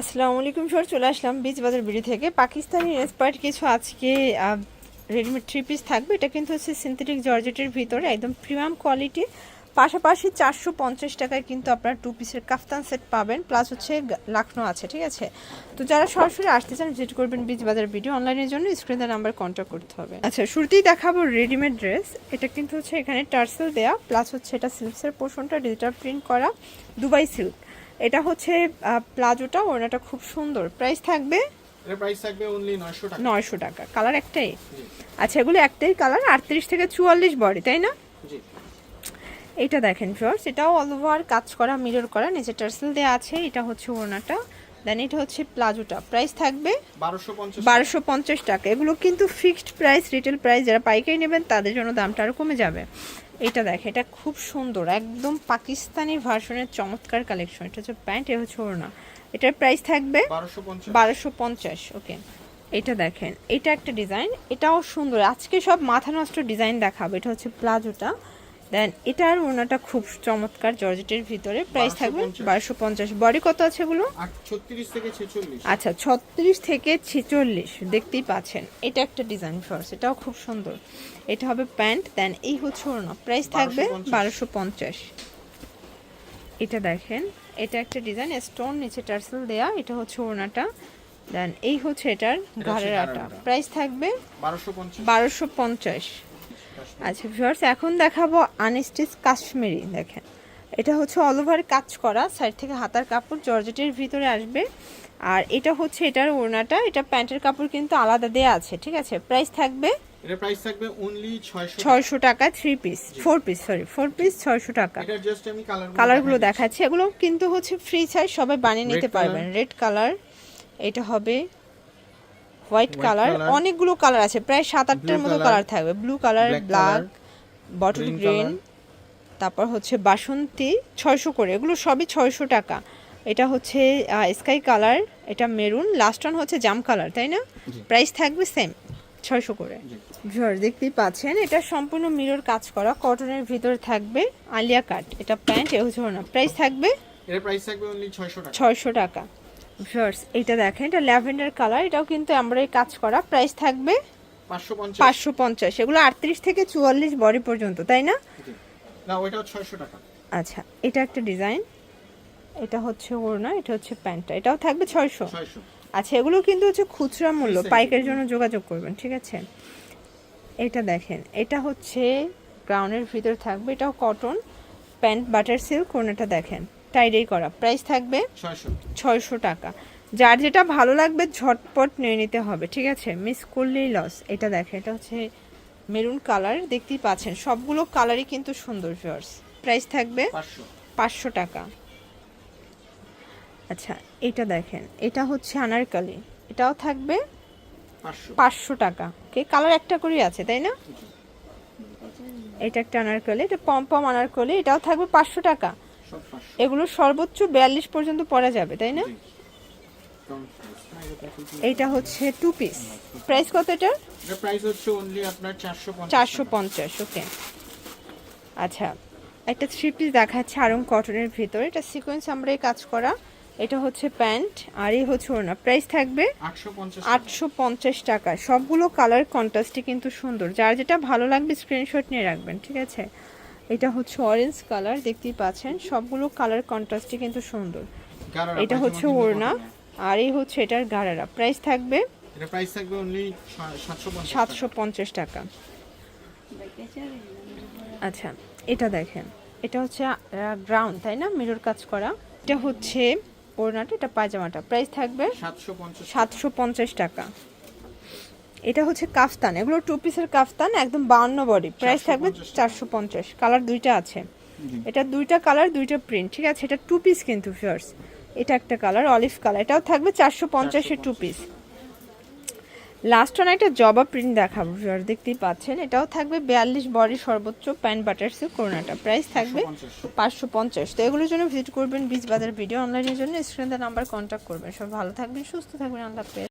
আসসালামু আলাইকুম স্যার চলে আসলাম বীজ বাজার বিড়ি থেকে। পাকিস্তানি ইন্সপায়ার্ড কিছু আজকে রেডিমেড থ্রি পিস থাকবে। এটা কিন্তু হচ্ছে সিনথেটিক জর্জেটের ভিতরে, একদম প্রিমিয়াম কোয়ালিটি পাশাপাশি চারশো পঞ্চাশ টাকায় কিন্তু আপনার টু পিসের কাফতান সেট পাবেন প্লাস হচ্ছে লাখনো আছে, ঠিক আছে? তো যারা সরাসরি আসতে চান ভিজিট করবেন বীজ বাজার ভিডিও অনলাইনের জন্য স্ক্রিনের নাম্বার কন্ট্যাক্ট করতে হবে। আচ্ছা শুরুতেই দেখাবো রেডিমেড ড্রেস এটা কিন্তু হচ্ছে এখানে টার্সেল দেয়া প্লাস হচ্ছে এটা সিল্কসের পোর্শনটা ডিজিটাল প্রিন্ট করা দুবাই সিল্ক এটা হচ্ছে প্লাজোটা ওড়নাটা খুব সুন্দর। প্রাইস থাকবে প্রাইস থাকবে অনলি 900 টাকা। নয়শো টাকা। কালার একটাই। আচ্ছা এগুলো একটাই কালার আটত্রিশ থেকে চুয়াল্লিশ বডি তাই না? এটা দেখেন ফিওর্স এটাও অল ওভার কাজ করা মিরর করা নিচে টার্সেল দেওয়া আছে এটা হচ্ছে ওনাটা দেন এটা হচ্ছে প্লাজোটা প্রাইস থাকবে বারোশো পঞ্চাশ টাকা। এগুলো কিন্তু ফিক্সড প্রাইস রিটেল প্রাইস যারা পাইকারি নেবেন তাদের জন্য দামটা আরও কমে যাবে। এটা দেখে এটা খুব সুন্দর একদম পাকিস্তানি ভার্সনের চমৎকার কালেকশন এটা হচ্ছে প্যান্ট এ হচ্ছে ওড়না। এটার প্রাইস থাকবে বারোশো পঞ্চাশ। ওকে এটা দেখেন এটা একটা ডিজাইন এটাও সুন্দর। আজকে সব মাথা নষ্ট ডিজাইন দেখাবো। এটা হচ্ছে প্লাজোটা দেন এটার ওনাটা খুব চমৎকার জর্জেটের ভিতরে। প্রাইস থাকবে 1250 বারোশো পঞ্চাশ। বডি কত আছে এগুলো আর 36 থেকে 46 আচ্ছা ছত্রিশ থেকে ছেচল্লিশ দেখতেই পাচ্ছেন। এটা একটা ডিজাইন ফর্স এটাও খুব সুন্দর। এটা হবে প্যান্ট দেন এই হচ্ছে ওড়না। প্রাইস থাকবে 1250 বারোশো পঞ্চাশ। এটা দেখেন এটা একটা ডিজাইন স্টোন নিচে টার্সেল দেয়া এটা হচ্ছে ওড়নাটা। দেন এই হচ্ছে এটার ঘাড়ের আটা। প্রাইস থাকবে 1250 বারোশো পঞ্চাশ। আচ্ছা ভিউয়ার্স এখন দেখাবো আনস্টিচ কাশ্মীরি দেখেন। এটা হচ্ছে অল ওভার কাজ করা সাইড থেকে হাতার কাপড় জর্জেটের ভিতরে আসবে। আর এটা হচ্ছে এটার ওড়নাটা এটা প্যান্টের কাপড় কিন্তু আলাদা দেয়া আছে ঠিক আছে? প্রাইস থাকবে এর প্রাইস থাকবে অনলি 600 ছয়শো টাকা three piece four piece sorry four piece ছয়শো টাকা। এটা জাস্ট আমি কালার কালারগুলো দেখাচ্ছি। এগুলো কিন্তু হচ্ছে ফ্রি সাইজ সবাই বানিয়ে নিতে পারবেন। রেড কালার এটা হবে হোয়াইট কালার অনেকগুলো কালার আছে প্রায় সাত আটটার মতো কালার থাকবে। Blue colour black bottle green তারপর হচ্ছে বাসন্তী ছয়শো করে। এগুলো সবই ছয়শো টাকা। এটা হচ্ছে স্কাই কালার এটা মেরুন লাস্ট ওয়ান হচ্ছে জাম কালার তাই না? প্রাইস থাকবে সেম ছয়শো করে। ভিউয়ার দেখতেই পাচ্ছেন এটা সম্পূর্ণ মিরর কাজ করা কটনের ভিতরে থাকবে আলিয়া কাট এটা প্যান্ট এ হচ্ছে না প্রাইস থাকবে? এর প্রাইস থাকবে অনলি 600 টাকা। ছয়শো টাকা। ভিউয়ার্স এটা দেখেন এটা ল্যাভেন্ডার কালার এটাও কিন্তু আমরা কাজ করা। প্রাইস থাকবে 550 পাঁচশো পঞ্চাশ। এগুলো আটত্রিশ থেকে চুয়াল্লিশ বডি পর্যন্ত তাই না? জি। না ওইটাও 600 টাকা। আচ্ছা এটা একটা ডিজাইন। এটা হচ্ছে ওড়না এটা হচ্ছে প্যান্টটা। এটাও থাকবে ছয়শো। 600 আচ্ছা এগুলো কিন্তু হচ্ছে খুচরা মূল্য পাইকারের জন্য যোগাযোগ করবেন ঠিক আছে? এটা দেখেন এটা হচ্ছে গ্রাউন্ডের ভিতর থাকবে এটাও কটন প্যান্ট বাটার সিল্ক কোনটা দেখেন। টাইডেই করা। প্রাইস থাকবে 600 ছয়শো টাকা। যার যেটা ভালো লাগবে ঝটপট নিয়ে নিতে হবে ঠিক আছে? মিস করলেই লস এটা দেখেন এটা হচ্ছে মেরুন কালার দেখতেই পাচ্ছেন। সবগুলো কালারই কিন্তু সুন্দর ভিউয়ার্স প্রাইস থাকবে পাঁচশো। টাকা। আচ্ছা এটা দেখেন এটা হচ্ছে আনারকালি এটাও থাকবে পাঁচশো। টাকা। ওকে কালার একটা করেই আছে তাই না? এটা একটা আনারকলি এটা পম পম আনারকলি এটাও থাকবে পাঁচশো টাকা। সব 500 এগুলো সর্বোচ্চ বিয়াল্লিশ পর্যন্ত পরা যাবে তাই না। এইটা হচ্ছে টু পিস প্রাইস কত এটা? প্রাইস হচ্ছে অনলি আপনার 450 চারশো পঞ্চাশ ওকে আচ্ছা একটা থ্রি পিস দেখাচ্ছে আরং কটনের ভিতরে। এটা সিকোয়েন্স আমরা কাজ করা। এটা হচ্ছে প্যান্ট আর এই হচ্ছে ওনা প্রাইস থাকবে আটশো পঞ্চাশ টাকা। সবগুলো কালার কন্ট্রাস্টই কিন্তু সুন্দর। যার যেটা ভালো লাগবে স্ক্রিনশট নিয়ে রাখবেন ঠিক আছে? এটা হচ্ছে অরেঞ্জ কালার দেখতেই পাচ্ছেন। সবগুলো কালার কন্ট্রাস্টই কিন্তু সুন্দর। এটা হচ্ছে ওড়না আর এই হচ্ছে এটার গাড়ারা প্রাইস থাকবে এর প্রাইস থাকবে অনলি 750 সাতশো পঞ্চাশ টাকা। আচ্ছা এটা দেখেন। এটা হচ্ছে গ্রাউন্ড তাই না? মিরর কাজ করা। এটা হচ্ছে ওড়নাটা এটা পায়জামাটা। প্রাইস থাকবে 750 সাতশো পঞ্চাশ টাকা। এটা হচ্ছে কাফতান এগুলো টু পিসের কাফতান একদম বাউন্ন বডি প্রাইস থাকবে চারশো পঞ্চাশ। কালার দুইটা আছে। এটা দুইটা কালার দুইটা প্রিন্ট ঠিক আছে? এটা টু পিস কিন্তু ফিয়ার্স এটা একটা কালার অলিভ কালার এটাও থাকবে চারশো পঞ্চাশের টু পিস লাস্ট ওয়ান একটা জবা প্রিন্ট দেখাবো ভিউয়ার দেখতেই পাচ্ছেন এটাও থাকবে বিয়াল্লিশ বডি সর্বোচ্চ প্যান্ট বাটার সিল্ক করোনাটা প্রাইস থাকবে পাঁচশো পঞ্চাশ। তো এগুলোর জন্য ভিজিট করবেন বীজ বাজার ভিডিও অনলাইনের জন্য স্ক্রিনের নাম্বার কন্ট্যাক্ট করবেন। সব ভালো থাকবেন সুস্থ থাকবেন আল্লাহ